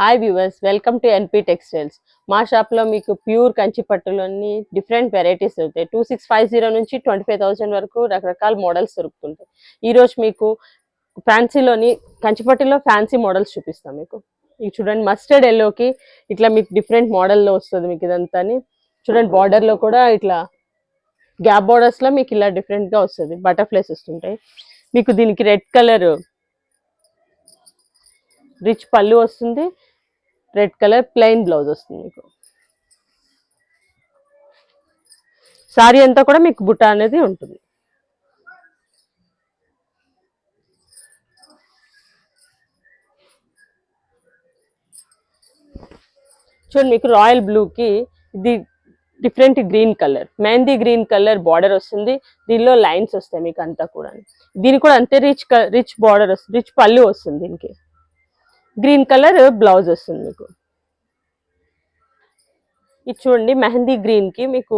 Hi viewers welcome to NP textiles మా షాప్లో మీకు ప్యూర్ కంచి పట్టులోని డిఫరెంట్ వెరైటీస్ దొరుకుతాయి. టూ సిక్స్ ఫైవ్ జీరో నుంచి ట్వంటీ ఫైవ్ థౌసండ్ వరకు రకరకాల మోడల్స్ దొరుకుతుంటాయి. ఈరోజు మీకు ఫ్యాన్సీలోని కంచిపట్టులో ఫ్యాన్సీ మోడల్స్ చూపిస్తాం మీకు. ఇది చూడండి మస్టర్డ్ ఎల్లోకి ఇట్లా మీకు డిఫరెంట్ మోడల్లో వస్తుంది మీకు ఇదంతా చూడండి బార్డర్లో కూడా ఇట్లా గ్యాప్ బార్డర్స్లో మీకు ఇలా డిఫరెంట్గా వస్తుంది. బటర్ఫ్లైస్ వస్తుంటాయి. మీకు దీనికి రెడ్ కలర్ రిచ్ పళ్ళు వస్తుంది. రెడ్ కలర్ ప్లెయిన్ బ్లౌజ్ వస్తుంది మీకు. సారీ అంతా కూడా మీకు బుట్ట అనేది ఉంటుంది. చూడండి మీకు రాయల్ బ్లూకి ఇది different green colour. Mehndi green colour border వస్తుంది. దీనిలో లైన్స్ వస్తాయి మీకు అంతా కూడా దీనికి కూడా అంతే రిచ్ రిచ్ బార్డర్ వస్తుంది రిచ్ పళ్ళు వస్తుంది దీనికి. గ్రీన్ కలర్ బ్లౌజ్ వస్తుంది మీకు. ఇది చూడండి మెహందీ గ్రీన్కి మీకు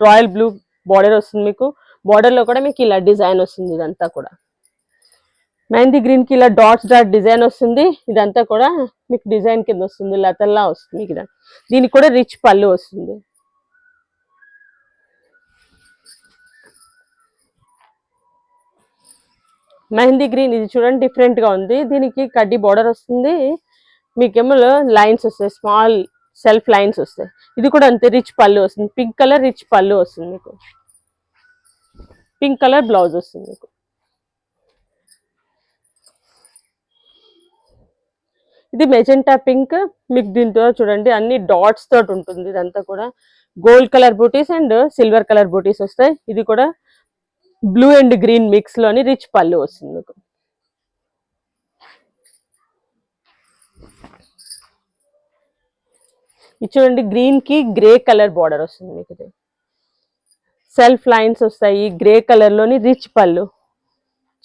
రాయల్ బ్లూ బార్డర్ వస్తుంది మీకు. బార్డర్లో కూడా మీకు ఇలా డిజైన్ వస్తుంది ఇదంతా కూడా. మెహందీ గ్రీన్కి ఇలా డాట్స్ డాట్ డిజైన్ వస్తుంది. ఇదంతా కూడా మీకు డిజైన్ కింద వస్తుంది లతల్లా వస్తుంది మీకు దీనికి కూడా రిచ్ పళ్ళు వస్తుంది. మెహందీ గ్రీన్ ఇది చూడండి డిఫరెంట్గా ఉంది. దీనికి కడ్డీ బార్డర్ వస్తుంది. మీకేమో లైన్స్ వస్తాయి స్మాల్ సెల్ఫ్ లైన్స్ వస్తాయి. ఇది కూడా అంతే రిచ్ పళ్ళు వస్తుంది. పింక్ కలర్ రిచ్ పళ్ళు వస్తుంది మీకు. పింక్ కలర్ బ్లౌజ్ వస్తుంది మీకు. ఇది మెజెంటా పింక్ మీకు దీంతో చూడండి అన్ని డాట్స్ తోటి ఉంటుంది ఇదంతా కూడా. Gold colour booties and silver colour బూటీస్ వస్తాయి. ఇది కూడా బ్లూ అండ్ గ్రీన్ మిక్స్లోని రిచ్ పళ్ళు వస్తుంది. మీకు ఇది చూడండి గ్రీన్కి గ్రే కలర్ బార్డర్ వస్తుంది మీకు ఇది సెల్ఫ్ లైన్స్ వస్తాయి గ్రే కలర్లోని రిచ్ పళ్ళు.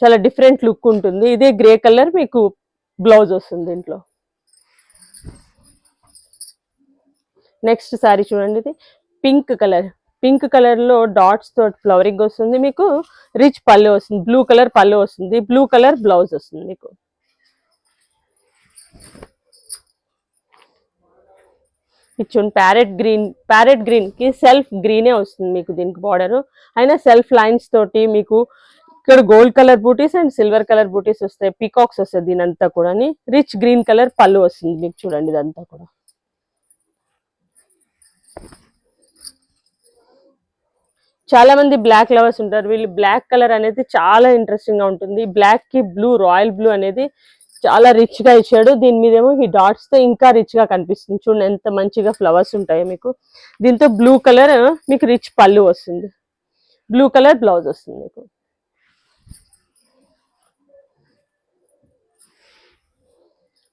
చాలా డిఫరెంట్ లుక్ ఉంటుంది. ఇదే గ్రే కలర్ మీకు బ్లౌజ్ వస్తుంది దీంట్లో. నెక్స్ట్ సారీ చూడండి ఇది. పింక్ కలర్ పింక్ కలర్లో డాట్స్ తోటి ఫ్లవరింగ్ వస్తుంది మీకు. రిచ్ పళ్ళు వస్తుంది. బ్లూ కలర్ పళ్ళు వస్తుంది. బ్లూ కలర్ బ్లౌజ్ వస్తుంది మీకు. ఇచ్చుండి ప్యారెట్ గ్రీన్ ప్యారెట్ గ్రీన్కి సెల్ఫ్ గ్రీనే వస్తుంది మీకు దీనికి బార్డర్ అయినా సెల్ఫ్ లైన్స్ తోటి మీకు ఇక్కడ gold colour booties and silver colour బూటీస్ వస్తాయి. పికాక్స్ వస్తాయి దీని అంతా కూడా రిచ్ గ్రీన్ కలర్ పళ్ళు వస్తుంది మీకు చూడండి ఇదంతా కూడా. చాలా మంది బ్లాక్ లవర్స్ ఉంటారు. వీళ్ళు బ్లాక్ కలర్ అనేది చాలా ఇంట్రెస్టింగ్గా ఉంటుంది. బ్లాక్కి బ్లూ రాయల్ బ్లూ అనేది చాలా రిచ్గా ఇచ్చాడు. దీని మీద ఏమో ఈ డాట్స్తో ఇంకా రిచ్గా కనిపిస్తుంది. చూడండి ఎంత మంచిగా ఫ్లవర్స్ ఉంటాయో మీకు. దీంతో బ్లూ కలర్ మీకు రిచ్ పళ్ళు వస్తుంది. బ్లూ కలర్ బ్లౌజ్ వస్తుంది మీకు.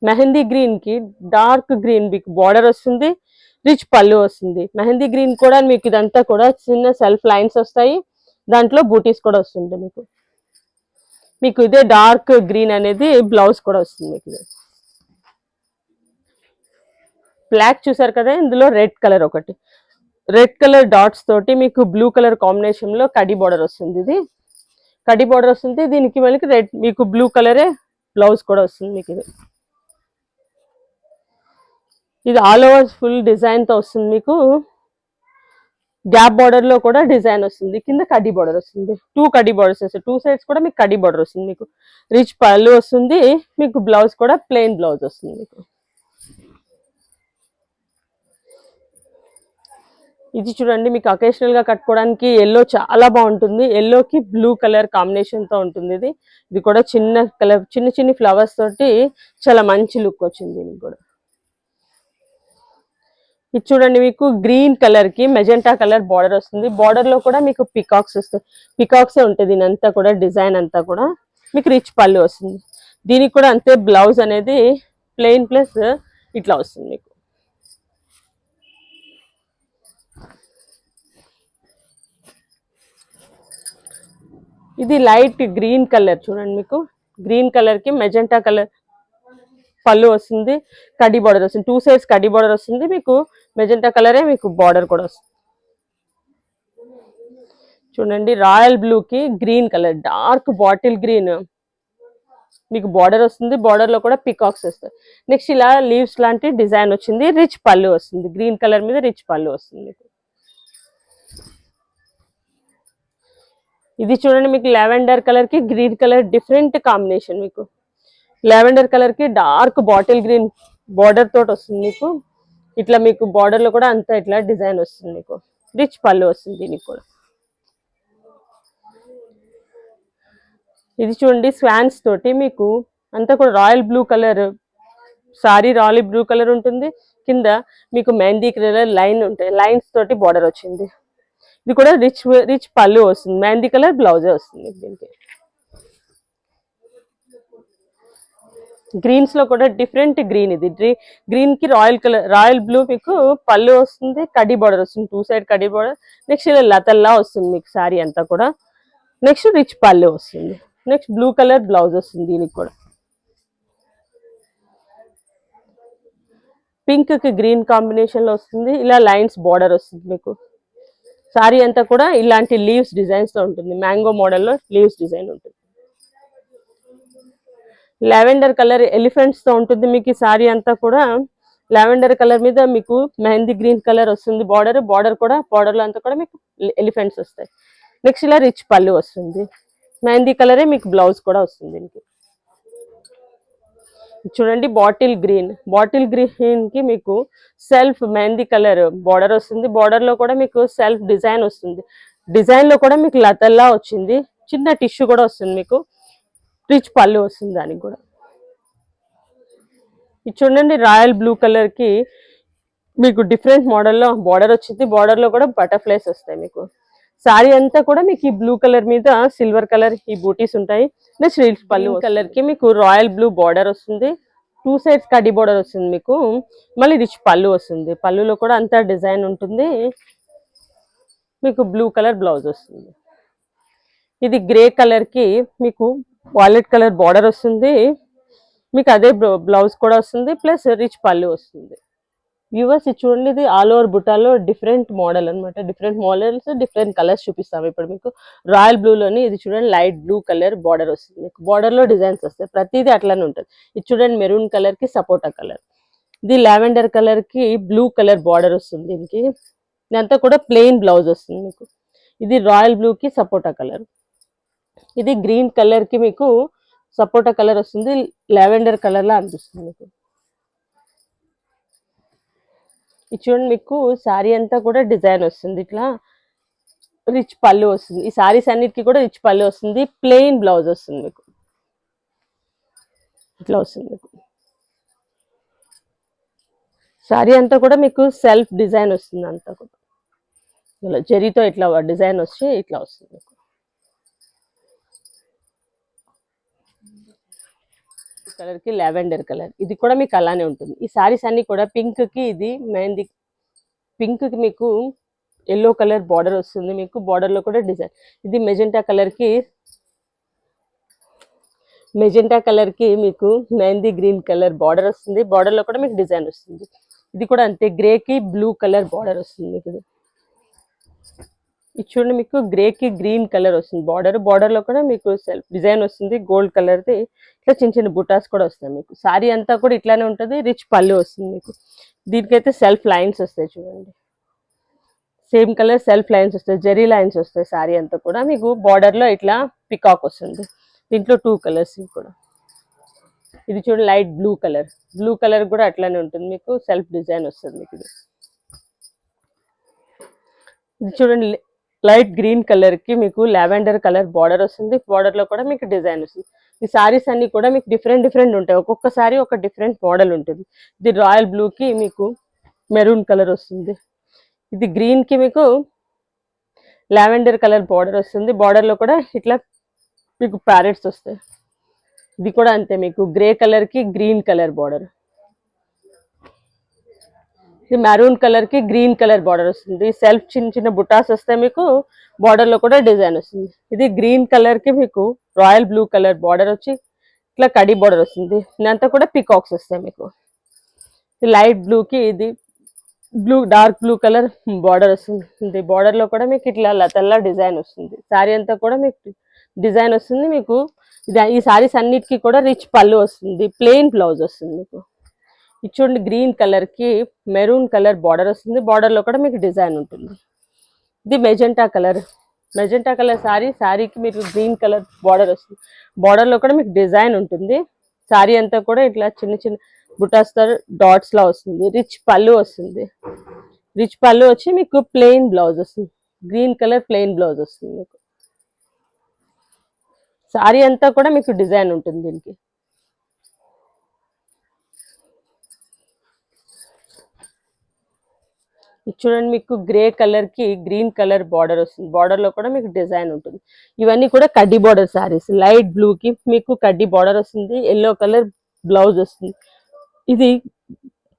మెహందీ గ్రీన్కి డార్క్ గ్రీన్ మీకు బార్డర్ వస్తుంది. రిచ్ పళ్ళు వస్తుంది. మెహందీ గ్రీన్ కూడా మీకు ఇదంతా కూడా చిన్న సెల్ఫ్ లైన్స్ వస్తాయి. దాంట్లో బూటీస్ కూడా వస్తుంది మీకు. మీకు ఇదే డార్క్ గ్రీన్ అనేది బ్లౌజ్ కూడా వస్తుంది మీకు ఇది. బ్లాక్ చూసారు కదా ఇందులో రెడ్ కలర్ ఒకటి. రెడ్ కలర్ డాట్స్ తోటి మీకు బ్లూ కలర్ కాంబినేషన్లో కడి బార్డర్ వస్తుంది ఇది. కడి బార్డర్ వస్తుంది. దీనికి మళ్ళీ రెడ్ మీకు బ్లూ కలరే బ్లౌజ్ కూడా వస్తుంది మీకు ఇది. ఇది ఆల్ ఓవర్ ఫుల్ డిజైన్తో వస్తుంది మీకు. గ్యాప్ బార్డర్లో కూడా డిజైన్ వస్తుంది. కింద కడ్డీ బార్డర్ వస్తుంది. టూ కడ్డీ బార్డర్స్ వస్తాయి. టూ సైడ్స్ కూడా మీకు కడ్డీ బార్డర్ వస్తుంది మీకు. రిచ్ పళ్ళు వస్తుంది. మీకు బ్లౌజ్ కూడా ప్లెయిన్ బ్లౌజ్ వస్తుంది మీకు. ఇది చూడండి మీకు అకేషనల్గా కట్టుకోవడానికి ఎల్లో చాలా బాగుంటుంది. ఎల్లోకి బ్లూ కలర్ కాంబినేషన్తో ఉంటుంది ఇది. ఇది కూడా చిన్న కలర్ చిన్న చిన్న ఫ్లవర్స్ తోటి చాలా మంచి లుక్ వచ్చింది దీనికి కూడా. ఇది చూడండి మీకు గ్రీన్ కలర్కి మెజెంటా కలర్ బార్డర్ వస్తుంది. బార్డర్లో కూడా మీకు పికాక్స్ వస్తాయి. పికాక్స్ ఉంటుంది దీని కూడా డిజైన్ అంతా కూడా. మీకు రిచ్ పళ్ళు వస్తుంది. దీనికి కూడా అంతే బ్లౌజ్ అనేది ప్లెయిన్ ప్లస్ ఇట్లా వస్తుంది మీకు. ఇది లైట్ గ్రీన్ కలర్ చూడండి మీకు. గ్రీన్ కలర్కి మెజెంటా కలర్ పళ్ళు వస్తుంది కడ్డీ బార్డర్ వస్తుంది. టూ సైడ్స్ కడ్డీ బార్డర్ వస్తుంది మీకు మెజెంటా కలరే మీకు బార్డర్ కూడా వస్తుంది. చూడండి రాయల్ బ్లూకి green colour dark bottle green మీకు బార్డర్ వస్తుంది బార్డర్లో కూడా పికాక్స్ వస్తాయి. నెక్స్ట్ ఇలా లీవ్స్ లాంటి డిజైన్ వచ్చింది రిచ్ పళ్ళు వస్తుంది. గ్రీన్ కలర్ మీద రిచ్ పళ్ళు వస్తుంది మీకు. ఇది చూడండి మీకు లెవెండర్ కలర్కి గ్రీన్ కలర్ డిఫరెంట్ కాంబినేషన్ మీకు. లావెండర్ కలర్కి డార్క్ బాటిల్ గ్రీన్ బార్డర్ తోటి వస్తుంది మీకు ఇట్లా మీకు బార్డర్లో కూడా అంతా ఇట్లా డిజైన్ వస్తుంది మీకు రిచ్ పళ్ళు వస్తుంది దీనికి కూడా. ఇది చూడండి స్వాన్స్ తోటి మీకు అంతా కూడా royal blue colour sari royal blue colour ఉంటుంది. కింద మీకు మెహందీ కలర్ లైన్ ఉంటాయి. లైన్స్ తోటి బార్డర్ వచ్చింది. ఇది కూడా రిచ్ రిచ్ పళ్ళు వస్తుంది. మెహందీ కలర్ బ్లౌజే వస్తుంది దీనికి. గ్రీన్స్లో కూడా డిఫరెంట్ గ్రీన్ ఇది. గ్రీన్కి రాయల్ కలర్ రాయల్ బ్లూ మీకు పళ్ళు వస్తుంది కడ్డీ బార్డర్ వస్తుంది. టూ సైడ్ కడ్డీ బార్డర్ నెక్స్ట్ ఇలా లతల్లా వస్తుంది మీకు శారీ అంతా కూడా. నెక్స్ట్ రిచ్ పళ్ళు వస్తుంది. నెక్స్ట్ బ్లూ కలర్ బ్లౌజ్ వస్తుంది దీనికి కూడా. పింక్కి గ్రీన్ కాంబినేషన్లో వస్తుంది. ఇలా లైన్స్ బార్డర్ వస్తుంది మీకు. శారీ అంతా కూడా ఇలాంటి లీవ్స్ డిజైన్స్తో ఉంటుంది. మ్యాంగో మోడల్లో లీవ్స్ డిజైన్ ఉంటుంది. లావెండర్ కలర్ ఎలిఫెంట్స్తో ఉంటుంది మీకు ఈ సారీ అంతా కూడా. లావెండర్ కలర్ మీద మీకు మెహందీ గ్రీన్ కలర్ వస్తుంది బార్డర్. బార్డర్ కూడా బార్డర్లో అంతా కూడా మీకు ఎలిఫెంట్స్ వస్తాయి. నెక్స్ట్ ఇలా రిచ్ పళ్ళు వస్తుంది. మెహందీ కలరే మీకు బ్లౌజ్ కూడా వస్తుంది దీనికి. చూడండి బాటిల్ గ్రీన్. బాటిల్ గ్రీన్కి మీకు సెల్ఫ్ మెహందీ కలర్ బార్డర్ వస్తుంది. బార్డర్లో కూడా మీకు సెల్ఫ్ డిజైన్ వస్తుంది. డిజైన్లో కూడా మీకు లతల్లా వచ్చింది. చిన్న టిష్యూ కూడా వస్తుంది మీకు. రిచ్ పళ్ళు వస్తుంది దానికి కూడా. ఇది చూడండి రాయల్ బ్లూ కలర్కి మీకు డిఫరెంట్ మోడల్లో బార్డర్ వచ్చింది. బార్డర్లో కూడా బటర్ఫ్లైస్ వస్తాయి మీకు. సారీ అంతా కూడా మీకు ఈ బ్లూ కలర్ మీద సిల్వర్ కలర్ ఈ బూటీస్ ఉంటాయి. నెక్స్ట్ రిచ్ పళ్ళు కలర్కి మీకు రాయల్ బ్లూ బార్డర్ వస్తుంది. టూ సైడ్స్ కడ్డీ బార్డర్ వస్తుంది మీకు. మళ్ళీ రిచ్ పళ్ళు వస్తుంది. పళ్ళులో కూడా అంతా డిజైన్ ఉంటుంది. మీకు బ్లూ కలర్ బ్లౌజ్ వస్తుంది. ఇది గ్రే కలర్కి మీకు వాలెట్ కలర్ బార్డర్ వస్తుంది. మీకు అదే బ్లౌజ్ కూడా వస్తుంది. ప్లస్ రిచ్ పళ్ళు వస్తుంది. వ్యూవర్స్ ఇది చూడండి ఇది ఆల్ ఓవర్ బుటాలో డిఫరెంట్ మోడల్ అన్నమాట. డిఫరెంట్ మోడల్స్ డిఫరెంట్ కలర్స్ చూపిస్తాము ఇప్పుడు మీకు. రాయల్ బ్లూలోని ఇది చూడండి లైట్ బ్లూ కలర్ బార్డర్ వస్తుంది. మీకు బార్డర్లో డిజైన్స్ వస్తాయి. ప్రతిదీ అట్లానే ఉంటుంది. ఇది చూడండి మెరూన్ కలర్కి సపోటా కలర్. ఇది లావెండర్ కలర్కి బ్లూ కలర్ బార్డర్ వస్తుంది దీనికి. ఇదంతా కూడా ప్లెయిన్ బ్లౌజ్ వస్తుంది మీకు. ఇది రాయల్ బ్లూ కి సపోటా కలర్. ఇది గ్రీన్ కలర్కి మీకు సపోటా కలర్ వస్తుంది లావెండర్ కలర్ లా అనిపిస్తుంది మీకు. ఇది చూడండి మీకు శారీ అంతా కూడా డిజైన్ వస్తుంది. ఇట్లా రిచ్ పళ్ళు వస్తుంది. ఈ సారీస్ అన్నిటికీ కూడా రిచ్ పళ్ళు వస్తుంది ప్లెయిన్ బ్లౌజ్ వస్తుంది మీకు. ఇట్లా వస్తుంది మీకు. శారీ అంతా కూడా మీకు సెల్ఫ్ డిజైన్ వస్తుంది అంతా కూడా. ఇలా జరీతో ఇట్లా డిజైన్ వచ్చి ఇట్లా వస్తుంది మీకు. కలర్కి లావెండర్ కలర్ ఇది కూడా మీకు అలానే ఉంటుంది. ఈ సారీస్ అన్ని కూడా పింక్కి ఇది మెహందీ పింక్కి మీకు ఎల్లో కలర్ బార్డర్ వస్తుంది. మీకు బార్డర్లో కూడా డిజైన్ ఇది మెజెంటా కలర్కి మెజెంటా కలర్కి మీకు మెహందీ గ్రీన్ కలర్ బార్డర్ వస్తుంది. బార్డర్లో కూడా మీకు డిజైన్ వస్తుంది. ఇది కూడా అంతే. గ్రే కి బ్లూ కలర్ బార్డర్ వస్తుంది మీకు ఇది. ఇది చూడండి మీకు గ్రేకి గ్రీన్ కలర్ వస్తుంది. బార్డర్ బార్డర్లో కూడా మీకు సెల్ఫ్ డిజైన్ వస్తుంది గోల్డ్ కలర్ది ఇట్లా చిన్న చిన్న బుటాస్ కూడా వస్తాయి మీకు. సారీ అంతా కూడా ఇట్లానే ఉంటుంది రిచ్ పళ్ళు వస్తుంది మీకు. దీనికైతే సెల్ఫ్ లైన్స్ వస్తాయి చూడండి. సేమ్ కలర్ సెల్ఫ్ లైన్స్ వస్తాయి జెరీ లైన్స్ వస్తాయి సారీ అంతా కూడా. మీకు బార్డర్లో ఇట్లా పికాక్ వస్తుంది. దీంట్లో టూ కలర్స్ కూడా. ఇది చూడండి light blue colour blue colour కూడా అట్లానే ఉంటుంది మీకు. సెల్ఫ్ డిజైన్ వస్తుంది మీకు ఇది చూడండి లైట్ గ్రీన్ కలర్కి మీకు లావెండర్ కలర్ బార్డర్ వస్తుంది. బార్డర్లో కూడా మీకు డిజైన్ వస్తుంది. ఈ సారీస్ అన్ని కూడా మీకు డిఫరెంట్ డిఫరెంట్ ఉంటాయి. ఒక్కొక్క సారీ ఒక డిఫరెంట్ మోడల్ ఉంటుంది. ఇది రాయల్ బ్లూ కి మీకు మెరూన్ కలర్ వస్తుంది. ఇది గ్రీన్కి మీకు లావెండర్ కలర్ బార్డర్ వస్తుంది. బార్డర్లో కూడా ఇట్లా మీకు ప్యారెట్స్ వస్తాయి. ఇది కూడా అంతే మీకు గ్రే కలర్కి గ్రీన్ కలర్ బార్డర్. ఇది మెరూన్ కలర్కి గ్రీన్ కలర్ బార్డర్ వస్తుంది. సెల్ఫ్ చిన్న చిన్న బుటాస్ వస్తే మీకు బార్డర్లో కూడా డిజైన్ వస్తుంది. ఇది గ్రీన్ కలర్కి మీకు రాయల్ బ్లూ కలర్ బార్డర్ వచ్చి ఇట్లా కడి బార్డర్ వస్తుంది. ఇదంతా కూడా పికాక్స్ వస్తాయి మీకు. లైట్ బ్లూ కి ఇది blue dark blue colour border వస్తుంది. బార్డర్లో కూడా మీకు ఇట్లా లతల్లా డిజైన్ వస్తుంది. శారీ అంతా కూడా మీకు డిజైన్ వస్తుంది మీకు. ఈ శారీస్ అన్నిటికీ కూడా రిచ్ పళ్ళు వస్తుంది. ప్లెయిన్ బ్లౌజ్ వస్తుంది మీకు. ఇచ్చుండి గ్రీన్ కలర్కి మెరూన్ కలర్ బార్డర్ వస్తుంది. బార్డర్లో కూడా మీకు డిజైన్ ఉంటుంది. ఇది magenta colour. Magenta colour sari సారీకి మీకు గ్రీన్ కలర్ బార్డర్ వస్తుంది. బార్డర్లో కూడా మీకు డిజైన్ ఉంటుంది. సారీ అంతా కూడా ఇట్లా చిన్న చిన్న బుటాస్తో డాట్స్ లా వస్తుంది. రిచ్ పళ్ళు వస్తుంది. రిచ్ పళ్ళు వచ్చి మీకు ప్లెయిన్ బ్లౌజ్ వస్తుంది. గ్రీన్ కలర్ ప్లెయిన్ బ్లౌజ్ వస్తుంది మీకు. శారీ అంతా కూడా మీకు డిజైన్ ఉంటుంది దీనికి. ఇది చూడండి మీకు గ్రే కలర్కి గ్రీన్ కలర్ బార్డర్ వస్తుంది. బార్డర్లో కూడా మీకు డిజైన్ ఉంటుంది. ఇవన్నీ కూడా కడ్డీ బార్డర్ సారీస్ లైట్ బ్లూ కి మీకు కడ్డీ బార్డర్ వస్తుంది. ఎల్లో కలర్ బ్లౌజ్ వస్తుంది. ఇది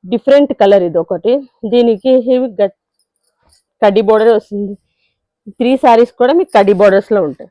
డిఫరెంట్ కలర్ ఇది ఒకటి. దీనికి కడ్డీ బార్డర్ వస్తుంది. త్రీ సారీస్ కూడా మీకు కడ్డీ బార్డర్స్లో ఉంటాయి.